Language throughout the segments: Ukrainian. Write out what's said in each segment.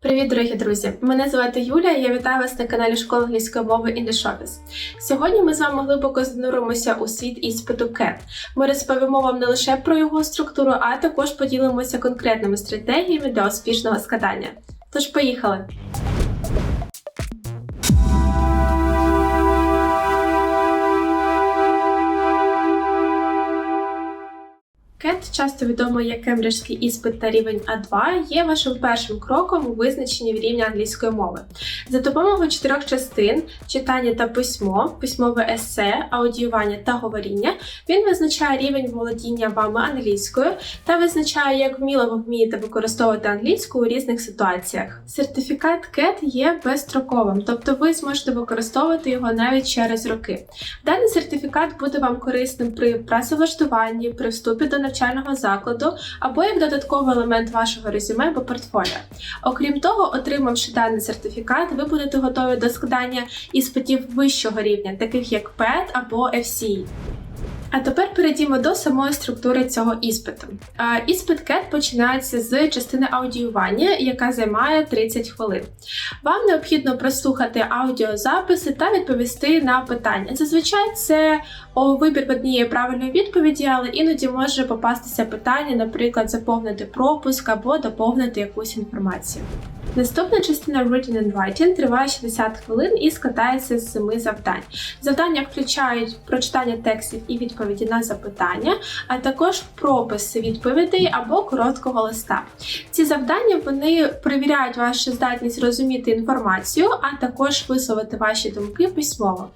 Привіт, дорогі друзі! Мене звати Юля. Я вітаю вас на каналі Школи англійської мови English. Сьогодні ми з вами глибоко зануримося у світ іспиту CAT. Ми розповімо вам не лише про його структуру, а також поділимося конкретними стратегіями для успішного складання. Тож поїхали! CAT, часто відомий як кембриджський іспит та рівень А2, є вашим першим кроком у визначенні рівня англійської мови. За допомогою чотирьох частин читання та письмо, письмове есе, аудіювання та говоріння, він визначає рівень володіння вами англійською та визначає, як вміло ви вмієте використовувати англійську у різних ситуаціях. Сертифікат CAT є безстроковим, тобто ви зможете використовувати його навіть через роки. Даний сертифікат буде вам корисним при працевлаштуванні, при вступі до навчального закладу або як додатковий елемент вашого резюме або портфоліо. Окрім того, отримавши даний сертифікат, ви будете готові до складання іспитів вищого рівня, таких як PET або FCE. А тепер перейдімо до самої структури цього іспиту. Іспит CAT починається з частини аудіювання, яка займає 30 хвилин. Вам необхідно прослухати аудіозаписи та відповісти на питання. Зазвичай це вибір однієї правильної відповіді, але іноді може попастися питання, наприклад, заповнити пропуск або доповнити якусь інформацію. Наступна частина Written and Writing триває 60 хвилин і складається з семи завдань. Завдання включають прочитання текстів і відповіді на запитання, а також прописи відповідей або короткого листа. Ці завдання вони перевіряють вашу здатність розуміти інформацію, а також висловити ваші думки письмово.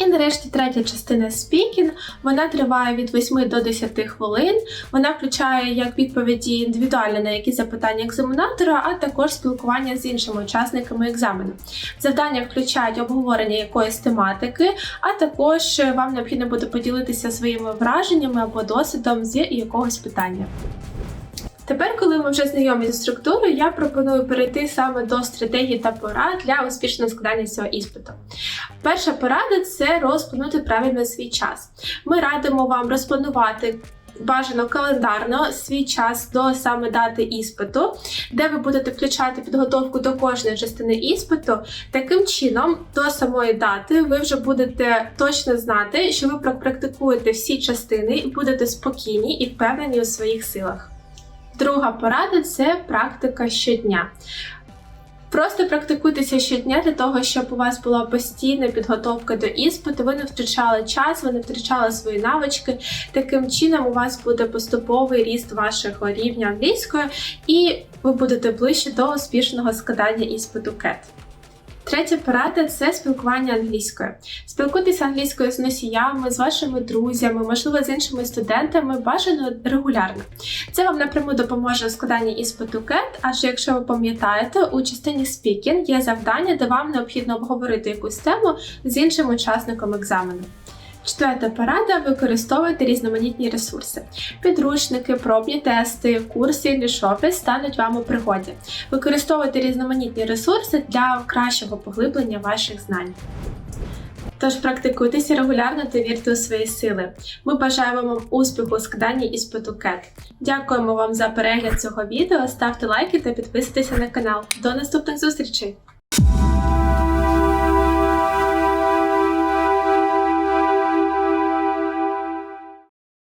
І нарешті третя частина Speaking. Вона триває від 8 до 10 хвилин. Вона включає як відповіді індивідуально на які запитання екзаменатора, а також спілкування з іншими учасниками екзамену. Завдання включають обговорення якоїсь тематики, а також вам необхідно буде поділитися своїми враженнями або досвідом з якогось питання. Тепер, коли ми вже знайомі зі структурою, я пропоную перейти саме до стратегії та порад для успішного складання цього іспиту. Перша порада це розпланувати правильно свій час. Ми радимо вам розпланувати. Бажано календарно свій час до саме дати іспиту, де ви будете включати підготовку до кожної частини іспиту. Таким чином, до самої дати ви вже будете точно знати, що ви практикуєте всі частини і будете спокійні і впевнені у своїх силах. Друга порада це практика щодня. Просто практикуйтеся щодня для того, щоб у вас була постійна підготовка до іспиту, ви не втрачали час, ви не втрачали свої навички. Таким чином, у вас буде поступовий ріст вашого рівня англійської, і ви будете ближче до успішного складання іспиту CAT. Третя порада це спілкування англійською. Спілкуйтеся англійською з носіями, з вашими друзями, можливо, з іншими студентами, бажано регулярно. Це вам напряму допоможе у складанні іспиту КЕТ, адже якщо ви пам'ятаєте, у частині спікінг є завдання, де вам необхідно обговорити якусь тему з іншим учасником екзамену. Четверта порада використовуйте різноманітні ресурси. Підручники, пробні тести, курси Office стануть вам у пригоді. Використовуйте різноманітні ресурси для кращого поглиблення ваших знань. Тож практикуйтеся регулярно та вірте у свої сили. Ми бажаємо вам успіху у складанні іспиту CAT. Дякуємо вам за перегляд цього відео. Ставте лайки та підписуйтеся на канал. До наступних зустрічей!